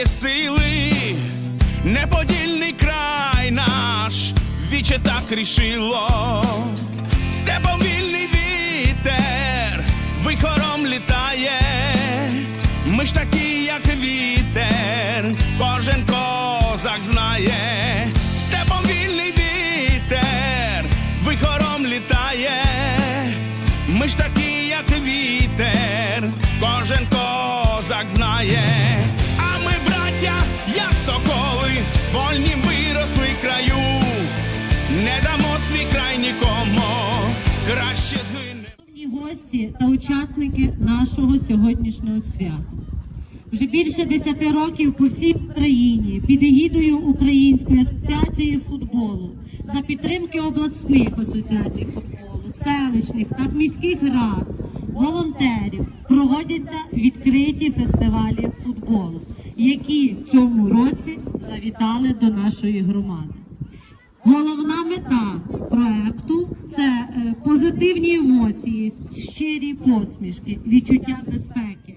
штурмі, що є сили, неподільний край наш, віче так рішило, степом вільний вітер, вихором літає, ми ж такі, як вітер, кожен козак знає, вольні виросли краю, не дамо свій край нікому, краще згине. Гості та учасники нашого сьогоднішнього свята. Вже більше 10 років по всій Україні під егідою Української асоціації футболу за підтримки обласних асоціацій футболу, селищних та міських рад, волонтерів проводяться відкриті фестивалі футболу, які в цьому році завітали до нашої громади. Головна мета проекту це е, позитивні емоції, щирі посмішки, відчуття безпеки.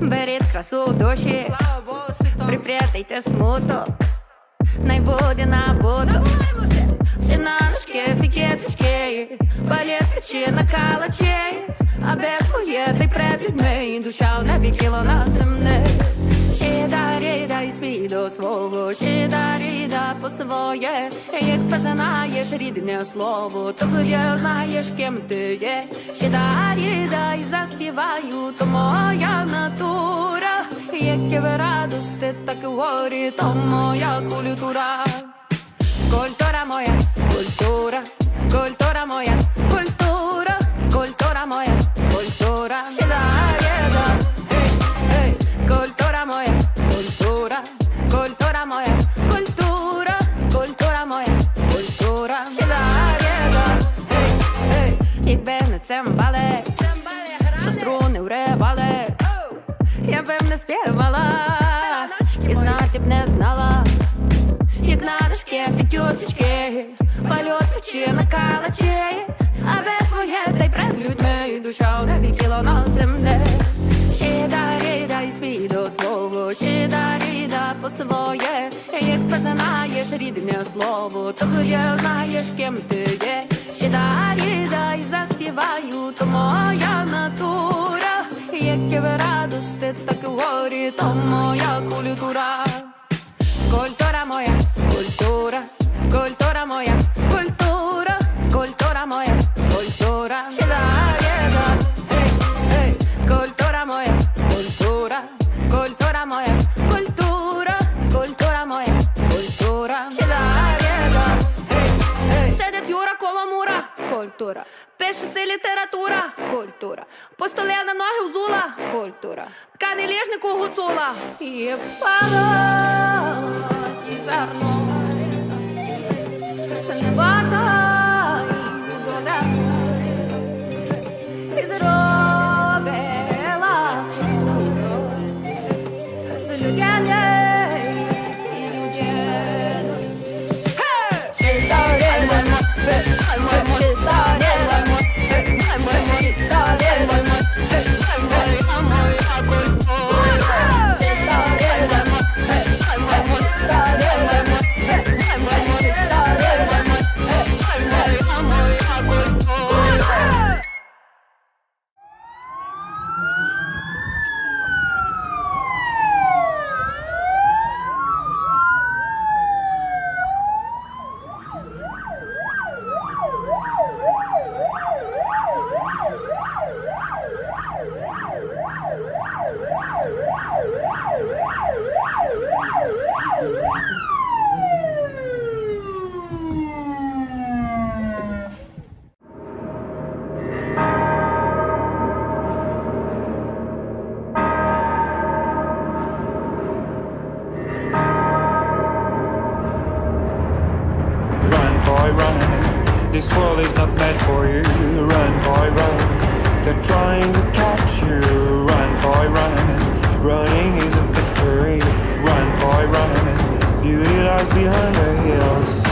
Беріть красу душі, припрятайте смуток, най буде на буду. Всі на ножки, фіки, фішки, балет чи на калачі, а без своє ти пред людьми, душа в небі кіло на земне. Ще дарі, дай свій до свого, ще дарі, да по своє, як познаєш рідне слово, то тоді знаєш, ким ти є. Ще дарі, дай заспіваю, то моя натура, як в радости, так і горі, то моя культура. Культура моя, культура, культура моя, культура, культура моя, культура. Ключі на калачі, а без своє та й пред людьми, душа в небі кіло на землі. Ще дарі, дай свій до свого, ще дарі, да по своє, як познаєш рідне слово, то тоді знаєш, ким ти є. Ще дарі, дай заспіваю, то моя натура, як в радости, так і горі, то моя культура. Культура моя, культура, культура Running is a victory. Run, boy, run. Beauty lies behind the hills.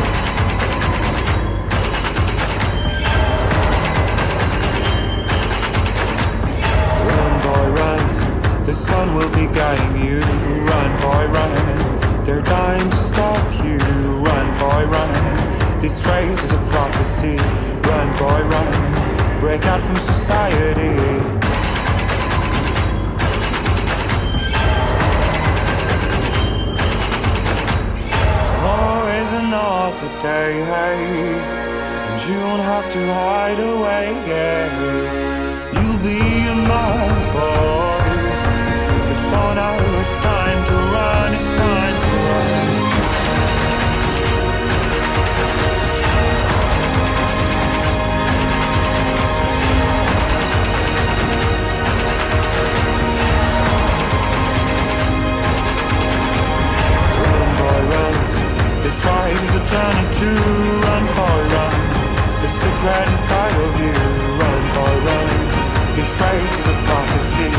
Run, boy, run. The sun will be guiding you. Run, boy, run. They're dying to stop you. Run, boy, run. This race is a prophecy. Run, boy, run. Break out from society. Another day, hey, and you don't have to hide away. You'll be a man, journey to run, boy, run. The secret inside of you. Run, boy, run. This race is a prophecy.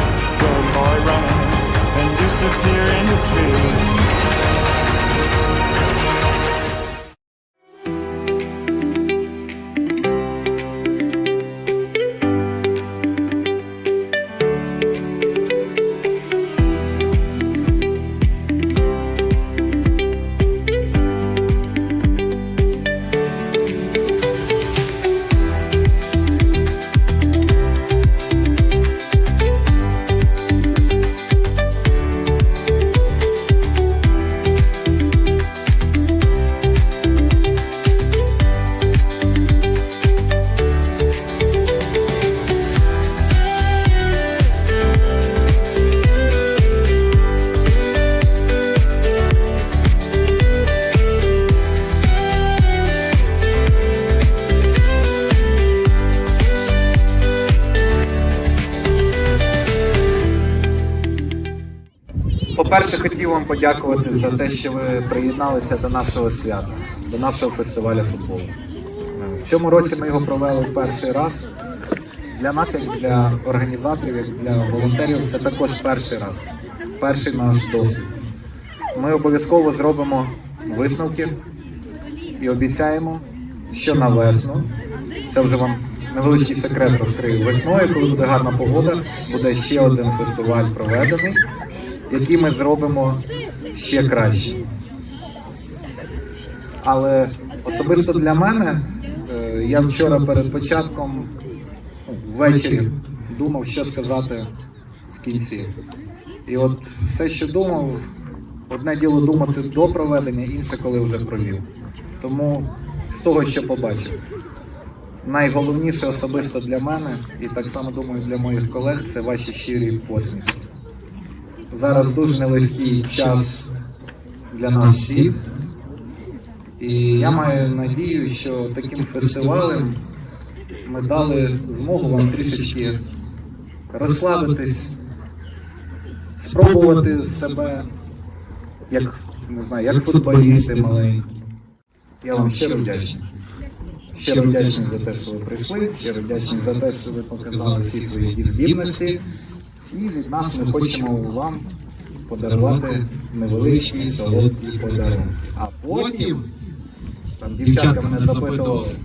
Run, boy, run. And disappear in the trees. По-перше, хотів вам подякувати за те, що ви приєдналися до нашого свята, до нашого фестивалю футболу. В цьому році ми його провели перший раз. Для нас, як для організаторів, як для волонтерів, це також перший раз, перший наш досвід. Ми обов'язково зробимо висновки і обіцяємо, що на весну, це вже вам невеличкий секрет розкрию. Весною, коли буде гарна погода, буде ще один фестиваль проведений які ми зробимо ще краще. Але особисто для мене, е, я вчора перед початком ну, ввечері думав, що сказати в кінці. І от все, що думав, одне діло думати до проведення, інше коли вже провів. Тому з того, що побачив. Найголовніше особисто для мене, і так само думаю для моїх колег, це ваші щирі посмішки зараз дуже нелегкий час для нас всіх. І я маю надію, що таким фестивалем ми дали змогу вам трішечки розслабитись, спробувати себе як не знаю, як футболісти маленькі. Я вам щиро вдячний. Щиро вдячний за те, що ви прийшли, щиро вдячний за те, що ви показали всі свої здібності. І від нас ми хочемо вам подарувати невеличкий солодкий подарунок. А потім, там дівчатка мене запитували,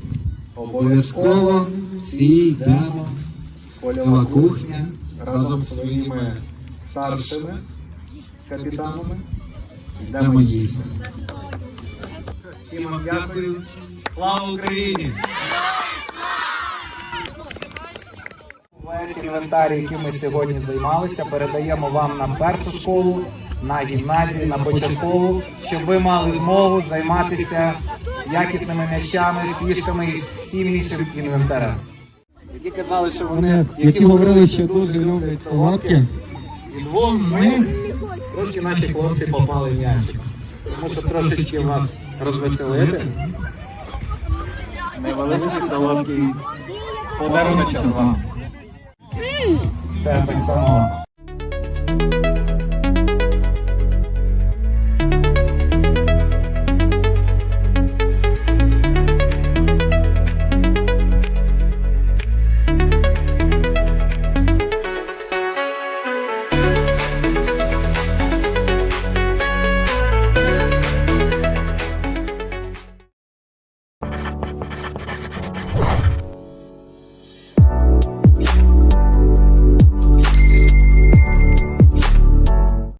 обов'язково всі йдемо польова кухня разом з своїми старшими капітанами. Йдемо їсти. Всім вам дякую. Слава Україні! Весь інвентар, яким ми сьогодні займалися, передаємо вам на першу школу, на гімназію, на початкову, щоб ви мали змогу займатися якісними м'ячами, фішками і всім іншим інвентарем. Які казали, що вони, які говорили, що дуже люблять солодке. і двом з них трошки наші хлопці попали в м'ячик. Тому що трошечки вас розвеселити. Невеличкий солодкий подарунок вам. Це так само.